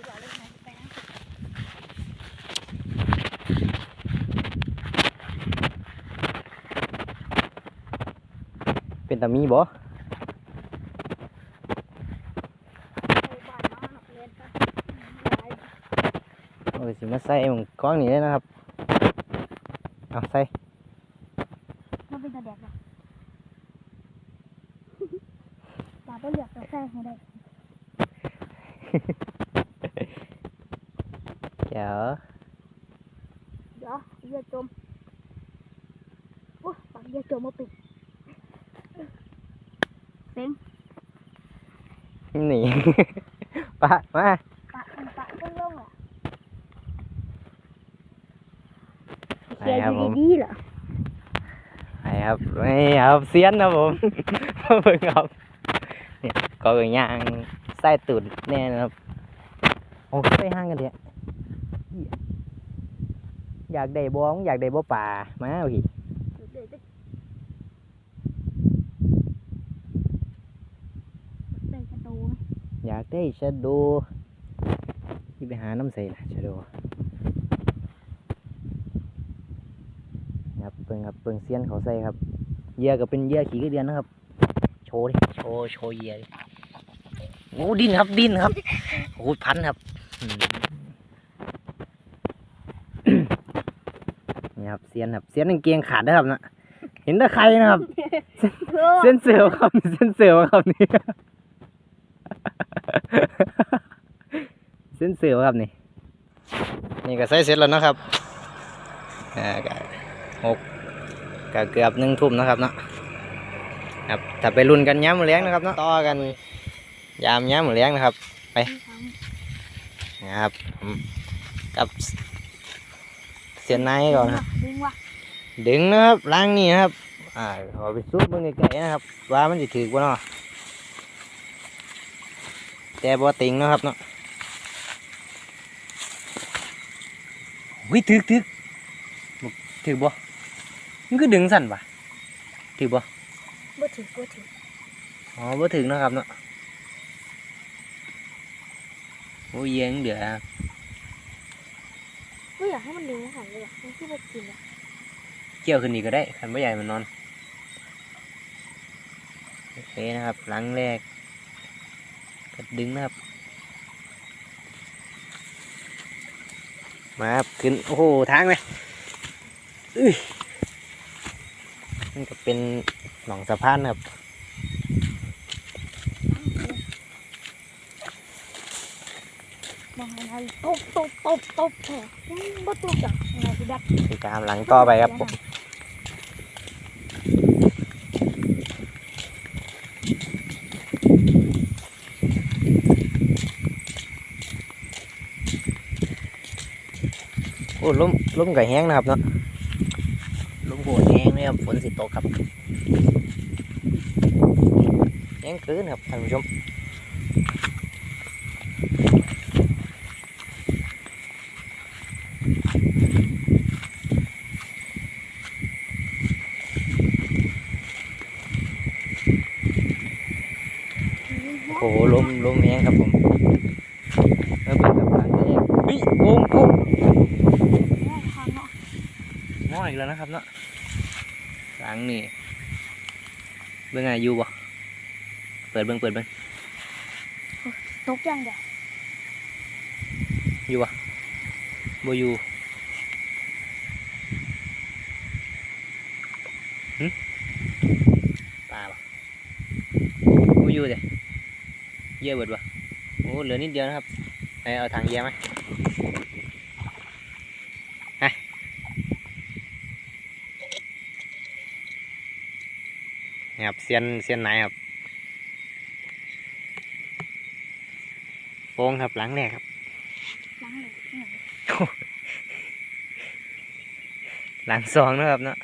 ดีกว่าเลยนะไปนะเป็นตามีบ่โอ้บ้านน้องเล่นไปหลายโอ้ยสิมาใส่หมองกล้องนี่เลยนะครับ เอาใส่ มันเป็นตาแดกเลยตาไปเหลือกตาแท้ให้ได้ เดี๋ยว เดี๋ยวเรือจม โอ้ปากเรือจมมาปิดเซ็งหนี ปะมาปะมันปะเรื่องลงอะไปเชียร์ครัอผยู่มดีๆเหรอไปครับนี่ครับเซียนนะผมเบิ่งครับเนี่ยก็เป็นย่างใส่ตูดแน่นะครับโอ้ใส่ห้างกันเถอะอยากได้บ้องอยากได้บ่ป่ามาพี่ เดี๋ยวจะได้กระโดด อ้ชะโดที่ไปหาน้ำใส่ล่ะชะโดครับเปิงครับเปิงเซียนเขาใส่ครับเหยื่อก็เป็นเหยื่อขี้กระเดือนนะครับ โชว์ดิโชว์โชว์เหยื่อดิโอ้ดินครับดินครับโอ้พันครับนี่ครับเซียนครับเซียนกางเกงขาดนะครับนะเห็นต่ใครนะครับ เส้นเสือครับเส้นเสือครับนี่ เส้นเสือครับนี่ นี่ก็ใส่เสร็จแล้วนะครับอ่าก็หกก็เกือบหนึ่งทุ่มนะครับเนาะครับถ้าไปรุ่นกันย้ำมือเลี้ยงนะครับเนาะต่อกันยามย้ำมือเลี้ยงนะครับนะครับผมกับเสียนไนก่อนนะครับดึงว่ะดึงนะครับล้างนี่นะครับอ่าขอไปซุปเบิ่งไกลๆนะครับว่ามันจะถือบ่เนาะแต่บ่ติงเนาะครับเนาะ วิถึกถึกบ่ถือบ่มันก็ดึงสั่นปะถือบ่บ่ถือบ่ถืออ๋อบ่ถึงเนาะครับเนาะโอ้ยเย็นเดือดไม่อยากให้มันดึงหันเลยว่ะมันคือบ่กินอะเกี่ยวขึ้นนี่ก็ได้คันบ่ใหญ่มันนอนโอเคนะครับหลังแรกก็ดึงนะครับ มาครับขึ้น โอ้โหทางเลยอุ้ยนี่ก็เป็นหนองสะพานครับตบตบตบตบแท้บ่ตบจ้ะอะไรสิดับติดตามหลังต่อไปครับผม โอ้ล้มล้มก็แห้งนะครับเนาะล้มโหดแห้งเลยครับฝนสิตกครับแห้งคืนครับท่านผู้ชมโอ้โหลมลมแห้งครับผมแล้วเป็นแบบหลังแรกเฮ้ยโอ้โห ข้างเนาะ ง้ ออีกแล้วนะครับเนาะหลังนี่เบิ่งไงอยู่บ่เปิดเบิ่งเปิดเบิ่งตกยังเด้ออยู่บ่บ่อยู่หึปลาบ่บ่อยู่เด้เยี่ยเบิดบ่โอ้เหลือนิดเดียวนะครับไหนเอาถังเยี่ยไหมไปนี่ ครับเซียนเซียนไหนครับโป้งครับหลังแรกครับล้างเลยนี่หลังสองนะครับเนาะ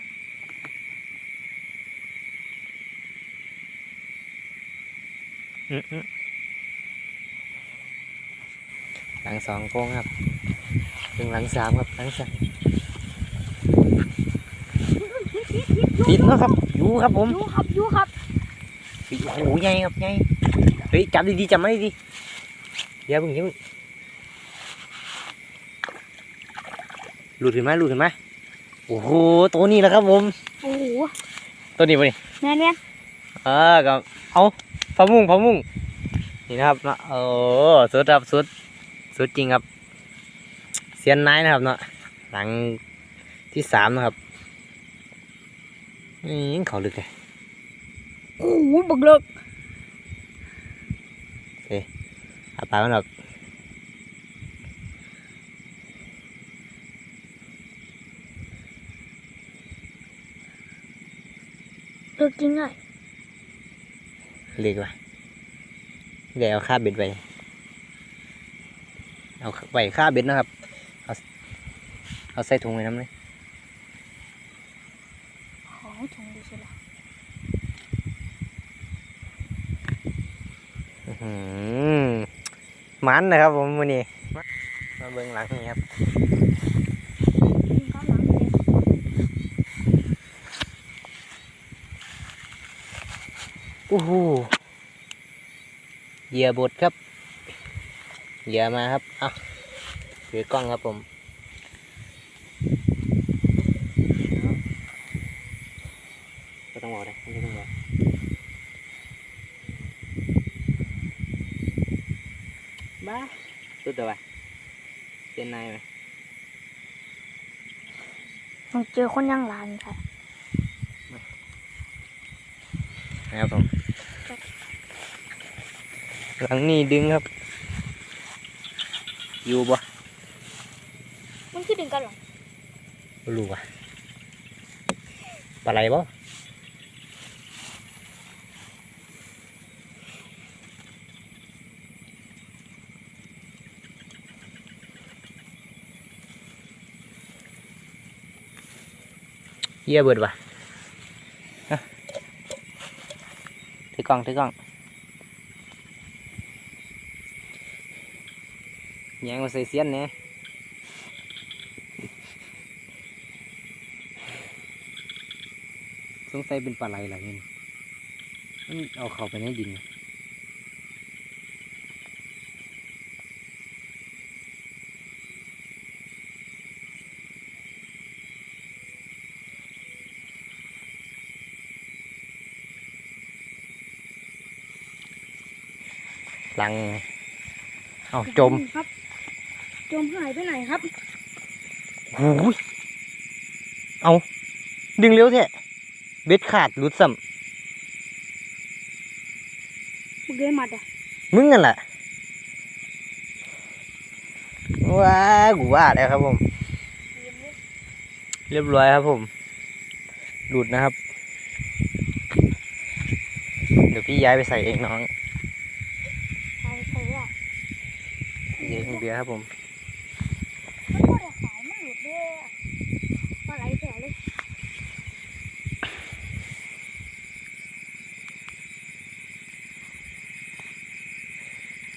หลังสองโค้งครับถึงหลังสามครับหลังสาม ติดแล้วครับอยู่ครับผมอยู่ครับอยู่ครับโอ้โหใหญ่ครับใหญ่เฮ้ยจับดีๆจับไม่ดีเดี๋ยวเพิ่งเดี๋ยวหลุดเห็นไหมหลุดเห็นไหมโอ้โหตัวนี้แหละครับผมโอ้โหตัวนี้ปะนี่แน่ยเนี่ยเออกับเอาผ้ามุ่งผ้ามุ่งนี่นะครับนะโอ้สุดครับสุดสุดจริงครับเซียนนายนะครับเนาะหลังที่สามนะครับ นี่เขาลึกเลยโอ้โหบักเลิกอาปากมันแบบเลิกจริงไงเล็กว่ะเดี๋ยวเอาค่าเบ็ดไปเอาไว้ค่าเบ็ดนะครับ เอาเอาใส่ถุงไว้น้ำเลย ของถุงดูสิล่ะ อื้อหือ มันนะครับ ผมวันนี้มาเบื้องหลังนี่ครับมีข้างหลังเลยโอ้โหเหยื่อบดครับเหยื่อมาครับเอาถือกล้องครับผมก็ต้องบอกเลยไม่ต้องบอกบ้า สุดเดี๋ยวไปเป็นนายไหมต้องเจอคนยังหลานค่ะนะครับผมหลังนี้ดึงครับ อยู่บ่มันคือดึงกันเหรอบ่รู้ว่ะปลาไหลบ่ เยี่ยเบิดว่ะถือกล้องถือกล้องแยงมาใส่เสียนเนี่ยสงสัยเป็นปลาไหลอะไรนี่มันเอาเข้าไปในดิน หลังเอาจมครับ จมหายไปไหนครับโอ้ยเอาดึงเร็วแท้เบ็ดขาดหลุดซ้มึงเกมัดอะำมึงนั่นแหละว้ากูว่าแล้วครับผม เรียบร้อยครับผมหลุดนะครับ เดี๋ยวพี่ย้ายไปใส่เองน้อง ใช่ใช่อะ เดี๋ยวเบียร์ครับผมมันก็ได้ขายมันหลุดเด้อปลาไหลแผลเลย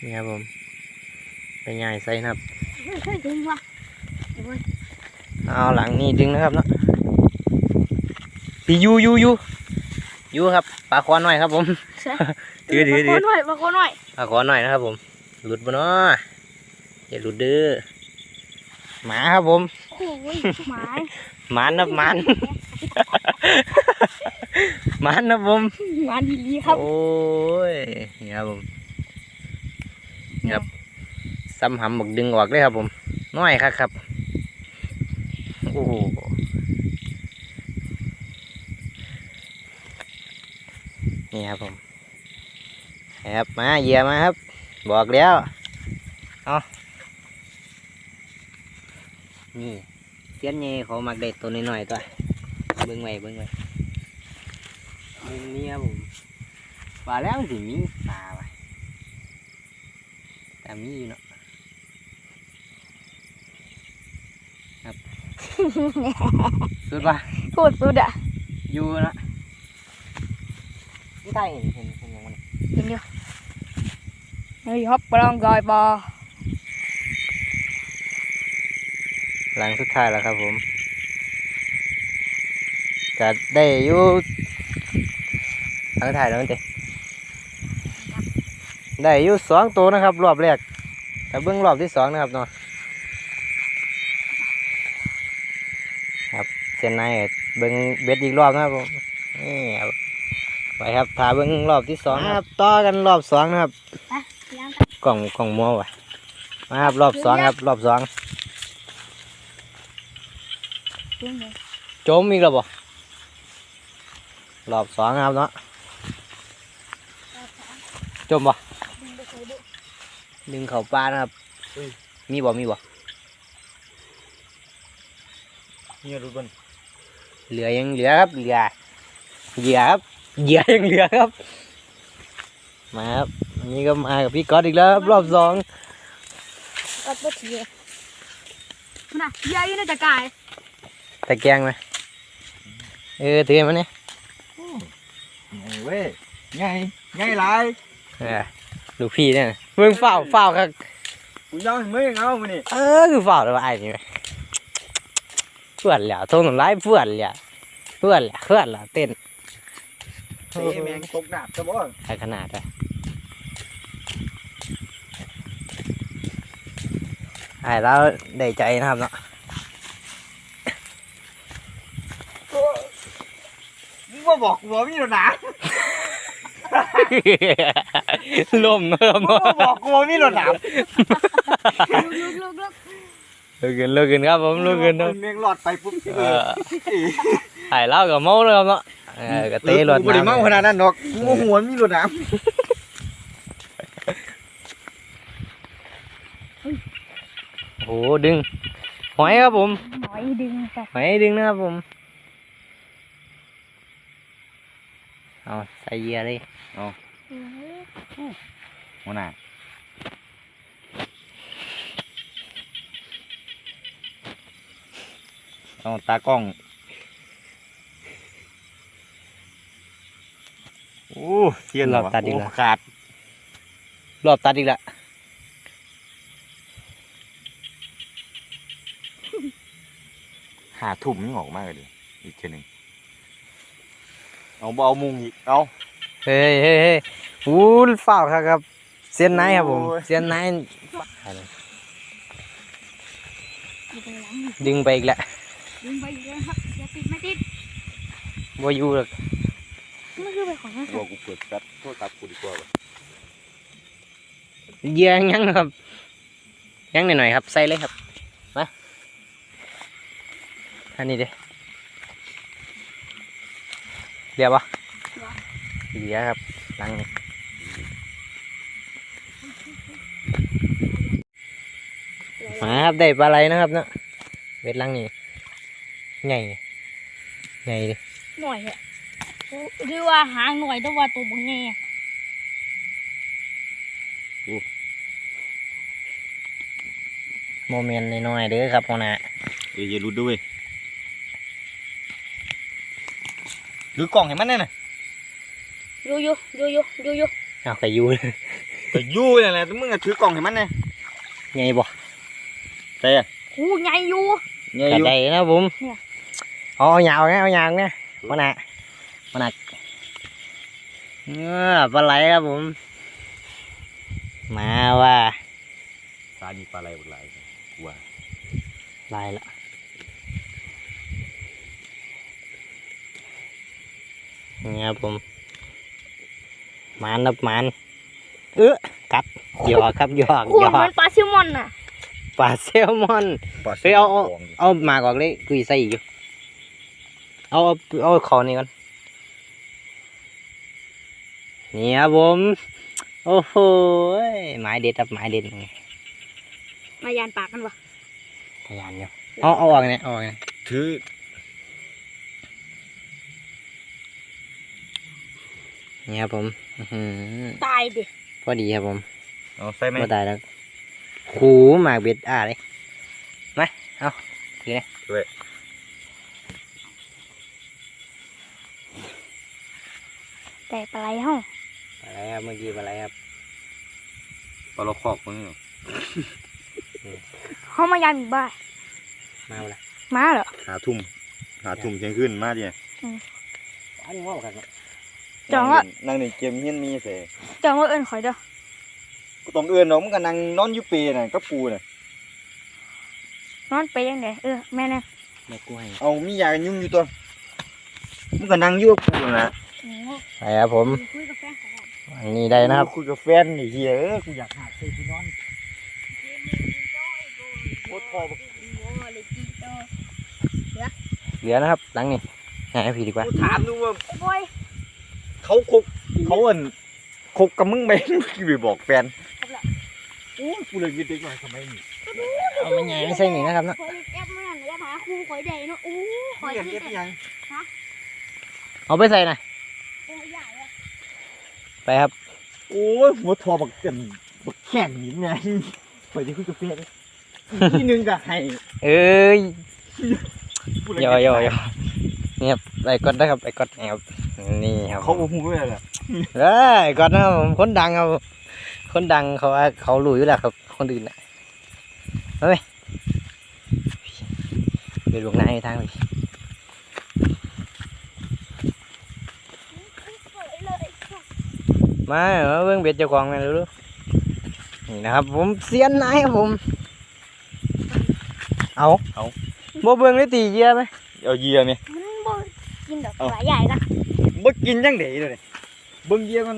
นี่ครับผมไปย้ายใส่นะครับเฮ้ยเฮ้ยดึงว่ะเดี๋ยวเว้ยเอาหลังนี่ดึงนะครับเนาะพี่ยูยูยูยูครับปลาคอหน่อยครับผมเสียดื้อดื้อดื้อมาขอหน่อยมาขอหน่อยปลาคอหน่อยนะครับผมหลุดบ่เนาะ อย่าหลุดเด้อหมาครับผมโอ้ยหมายหมันนะหมันหมันนะผมงานดีลีครับ โอ้ยนี่ครับผมนี่ครับซ้ำหำบักดึงออกเลยครับผม น้อยครับครับโอ้โหนี่ครับผมครับมาเหยียบมาครับ บอกแล้ว เอา นี่เสียนเย่เขามักได้ตัวน้อยๆตัวเบิ้งไว้เบิ้งไว้เบิ้งนี่ครับผมว่าแล้วมันสิมีปลาว่ะแต่มีอยู่เนาะสุดป่ะพูดสุดอะอยู่เนาะนี่ใต้เห็นเห็นเห็นอย่างมันเห็นอยู่เฮ้ยฮอปปลองกอยบอ หลังสุดท้ายแล้วครับผมก็ได้อยู่หลังสุดท้ายแล้วมันเตได้อยู่สองตัวนะครับ รอบแรกแต่เบื้องรอบที่สองนะครับเนาะเส้นในเบิ้งเบ็ดอีกรอบนะครับผมนี่ครับไปครับถ่าเบิ้งรอบที่สองนะครับต่อกันรอบสองนะครับไปย่างกันกล่องกล่องมัววะมาครับรอบสองครับ รอบสอง เรื่องเลย จมอีกแล้วบ่รอบสองครับเนาะจมบ่ดึงไปเคยดูดึงเข่าปลานะครับ มีบ่ มีบ่เนี่ยรู้บนเหลือยังเหลือครับ เหลือ เหลือครับ เหลือยังเหลือครับ มาครับอันนี้ก็มากับพี่ก๊อตอีกแล้วครับรอบสองก็ปวดทีน่ะยาอยู่ในตะกายตะแกรงไหม เออถือมาเนี่ยไงเว้ยไงไงหลายเออลูกพี่เนี่ยเมืองเฝ้าเฝ้าครับกูย่องไม่เอามานี่เออคือเฝ้าแล้วไอ้นี่ไหมเพื่อนแหละทงน้ำลายเพื่อนแหละเพื่อนแหละเพื่อนแหละเต้นเตะแมงตกดาบจะบ่ใช่ขนาดเลยไอ้เราได้ใจนะครับเนาะ มึงมาบอกกูว่ามีหรอนะลมเริ่มมึงมาบอกกูว่ามีหรอนะลุกลุกลุกลุกขึ้นลุกขึ้นครับผมลุกขึ้นครับแมงหลอดไปปุ๊บเออไอ้เล่ากับเมาเลยครับเนาะเออก็เตะรถกูได้เมาขนาดนั้นดอกกูว่าหัวมีหรอนะโอ้โหดึงหอยครับผมหน่อยดึงไปหอยดึงนะครับผม เอาใส่เหยื่อเลยหัวหน้าเอาตากล้องโอ้เทียนเหรอวะโอ้ขาดรอบตัดอีกแล้วหาทุ่มนี่ออกมากเลยดิอีกแค่หนึ่ง เอาบ่เอามุงอีกเอาเฮ้ยเฮ้ยเฮ้ยอู้เฝ้าครับครับเสียนไนครับผมโอ้ยเสียนไนอยู่ตรงหลังดึงไปอีกแล้วดึงไปอีกแล้วครับอย่าติดไม่ติดบ่อยู่หรอกมันคือไปของมันบอกกูเปิดแป๊บโทษครับกูดีกว่าว่ะเหยื่อยังครับ ยังหน่อยๆครับใส่เลยครับมาอันนี้เด้ เดี๋ยวปะเดี๋ยวครับหลังนี้มาครับได้ปลาไหลนะครับเนาะเบ็ดหลังนี้ใหญ่ใหญ่ดิหน่อยอะหรือว่าหางหน่อยแต่ว่าตัวบางแง่โมเมนต์น้อยๆเด้อครับพ่อนะเดี๋ยวอย่ารุดด้วย หรือกล่องเห็นมันแน่น่ะอยู่อยู่อยู่อยู่อยู่อยู่เอาไปอยู่ก็ยู่นั่นแหละมึงอะถือกล่องเห็นมันแน่ใหญ่บ่ใช่อะหูใหญ่อยู่เนี่ยกระอยู่ไดนะผมเนี่ยเอาเอายาวนะเอายาวนะพ่อนะพ่อนะเออปลาไหลครับผม มาว่าตาดีปลาไหลหมดไหลว่าลายละ นี่ครับผมหมันนับมันเออกัดหยอกครับหยอกโอ้หยยอมักนปลาแซลมอนน่ะปลาแซลมอน เฮ้ยเอาเอา เอาหมากออกเลยกุยใส่อีกอยู่เอาเอาเอาคอนี่ก่อนนี่ครับผม โอ้โหหมายเด็ดครับหมายเด็ดไงมายานปากกันวะพยานอยู่เอาเอาออกเนี่ยเอาออกเนี่ยถือ นี่ครับผมอื้อหือตายดิพอดีครับผมเอาใส่ไหมไม่ตายแล้วหูหมากเบ็ดอ่าเลยมาเอาถือเนี่ยแต่ปลาไหลห้องอะไรครับเมื่อกี้อะไรครับปลาเราคอกมึงห้องมายานอีกบ้านมาเอาละมาเหรอหาทุ่มหาทุ่มเที่ยงคืนมาดิอันนี้ว่ากันเนี่ย จองว่านั่งในเกมเฮียนมีเสจองว่าเอิญข่อยเด้อกูต้องเอื้อนเนาะมึงก็นั่งนอนอยู่เปรน่ะกับกูน่ะนอนไปยังไงเออแม่เนี่ยแม่กล้วยเอามียากันยุ่งอยู่ตัวมึงก็นั่งอยู่กับกูนะโอ้ไปครับผมคุยกับแฟนของผมอันนี้ได้นะครับคุยกับแฟนนี่เฮียเอ้ยกูอยากหาเซที่นอนโอ้โหเลยจีโตเหลือนะครับหลังนี่ให้พี่ดีกว่ากูถามดูว่าโอ้ย เขาคบเขาอันคบกับมึงไหมมึงไปบอกแฟนโอ้ยกูเลยมีเด็กหน่อยทำไมนี่เอาไม่ใหญ่ไม่ใช่หนีนะครับเนาะคอยแอบมันแอบหาครูคอยใดเนาะอู้คมึองยเห็นที่เอฟแต่ยังเอาไปใส่หน่อยโอ้ยใหญ่เลยไปครับ โอ้ยหัวทอบักเกินบักแข่งนี่ไงไปจะคุยกับแฟนเลยที่หนึงก็ให้เอ้ยกูเลยย่อย่อย่อนี่ครับไอ้กดนะครับไอ้กดนี่ครับ นี่ครับเขาบอกหูเลยแหละเอ้ยไอ้กดนะครับผมคนดังครับคนดังเขาว่าเขารู้อยู่แล้วครับ คนอื่นน่ะเฮ้ยเดี๋ยวลงน้ำให้ทางไปสวยเลยมาเอาเบิ่งเบ็ดเจ้าของมาดูดูนี่นะครับ ผมเสียนนายครับผม เอาเอาบ่เบิ่งได้ตีเหยื่อไหมเอาเหยียไหมมันบ่กินดอกหัวใหญ่ละบ่ กินยังไงเลยเบิ่งเหยียมัน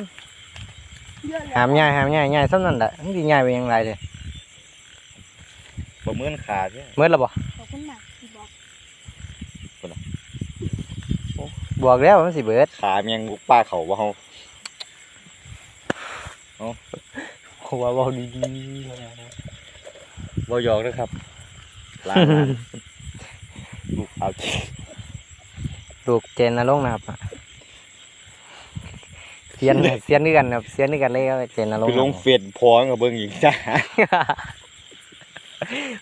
เยอะเลยหามง่ายหามง่ายง่ายซ้ำนั่นแหละมันสิง่ายไปยังไงเลยประเมินขาใช่เมื่อละบ่ขอบคุณมากที่บอกบอกแล้วมันสิเบิดขาเมียงบุกป้าเขาว่าเขาหัวเบาดีบ่หยอกนะครับล้างลูกเอาจริง ๆลูกเจนนรงค์นะครับเสียนเสียนด้วยกันครับเสียนด้วยกันเลยครับเจนนรงคือค์ลงเฟซพร้อมกับเบิ่งหญิงจ้า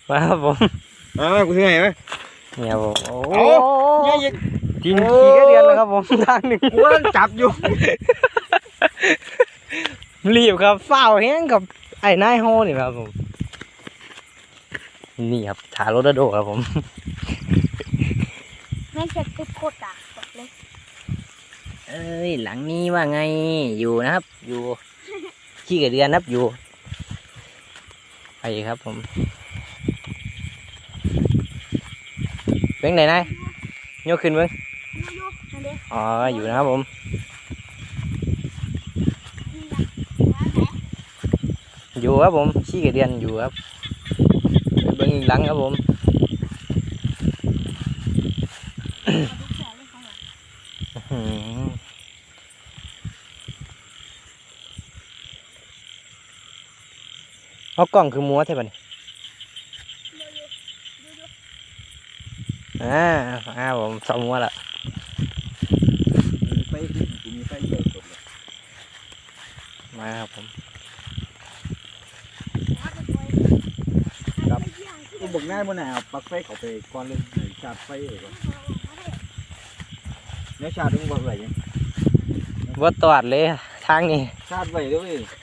มาครับผมอ่ากูที่ไหนไหมเนี่ยครับผมโอ้เอ้าเนี่ยยังกินขี้ก็เดือนแล้วครับผมทางหนึ่งกูกำลังจับอยู่รีบครับฝ้าวแห้งกับไอ้นายโฮนี่ครับผมนี่ครับถารถโดครับผมแม่งจะติดโคตรอะบอก เลยเอ้ยหลังนี้ว่าไงอยู่นะครับ อยู่ขี้กับเดือนนะครับอยู่ไปครับผมเป็นไหนนายยกขึ้นเบิ้งมาอยู่นั่นเด้อ๋ออยู่นะครับผมนี่นะว่าไหนอยู่ครับผมขี้กับเดือนอยู่ครับไปเบิ้งอีกหลังครับผม เอาไปแขวนเลยเขาบอก อื้อหือ เอากล้องคือมัวใช่ปะนี่ดูดูดูดูอ่าอ่าผมสองมัวละมีไฟขึ้นกูมีไฟเยอะจบเลยมาครับผมเอาไปปล่อยครับเอาไปย่างที่กูบอกง่ายบ่น่ะเอาปลั๊กไฟเข้าไปก่อนเลยให้ชาร์จไฟเองก่อนเนี่ยชาร์จมึงบอกไว้ยังว่าตอดเลยทางนี้ชาร์จไว้เด้วย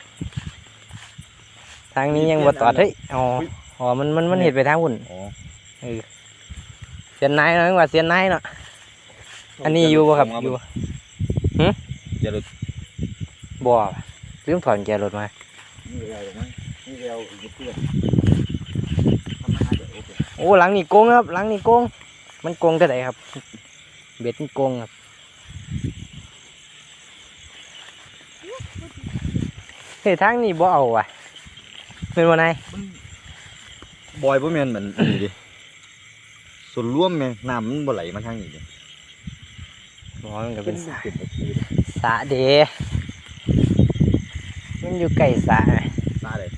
ทางนี้ยังบ่ตอดเฮ้ยอ๋ออ๋อมันมันมันเห็ดไปทางหุ่นอ๋อเสียนนายเนาะว่าเสียนนายเนาะอันนี้อยู่บ่ครับอยู่บ่เดี๋ยวรถบ่ลืมถอนแกรถมานี่อะไรหรอกมั้งนี่เราอีกเพื่อนทำมาหาเดี๋ยวโอเคโอ้หลังนี่โกงครับหลังนี่โกง มันโกงเท่าไหร่ครับ เบ็ดมันโกงครับเฮ้ยทางนี้บ่เอาว่ะ เป็นบ่นายบอยบ่แม่นเหมือนนี่ดิส่วนร่วมแม่น้ำมันบ่ไหลมาทางนี้ดิบ่มันก็เป็นสระเป็นตะคีสระเดมันอยู่ใกล้สระตาเลย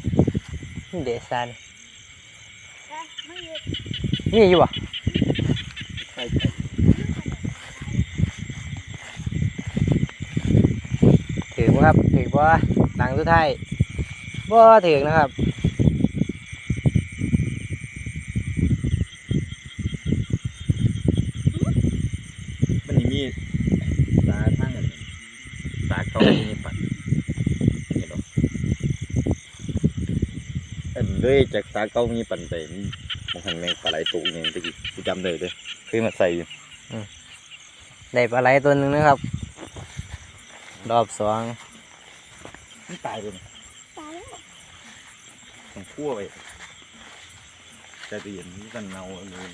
มันเดสระนี่เอ้ยไม่เยอะนี่อยู่บ่ใช่ใช่ถือบ่ครับถือบ่หลังสุดท้าย บ่ถือนะครับมันนี่มีตาทางอันนั้นตาเขามีปัดเห็นบ่อันเลยจากตาเก้ามีปันไปมันหันแมงปลาไหลตุกอย่างตะกี้กูจำได้เลยเคยมาใส่อยู่ได้ปลาไหลตัวหนึงนะครับ รอบสองมันตายเลยนะ ตายแล้ว ต้อง คั่วไปจะเรีนนี่กันเนาเลย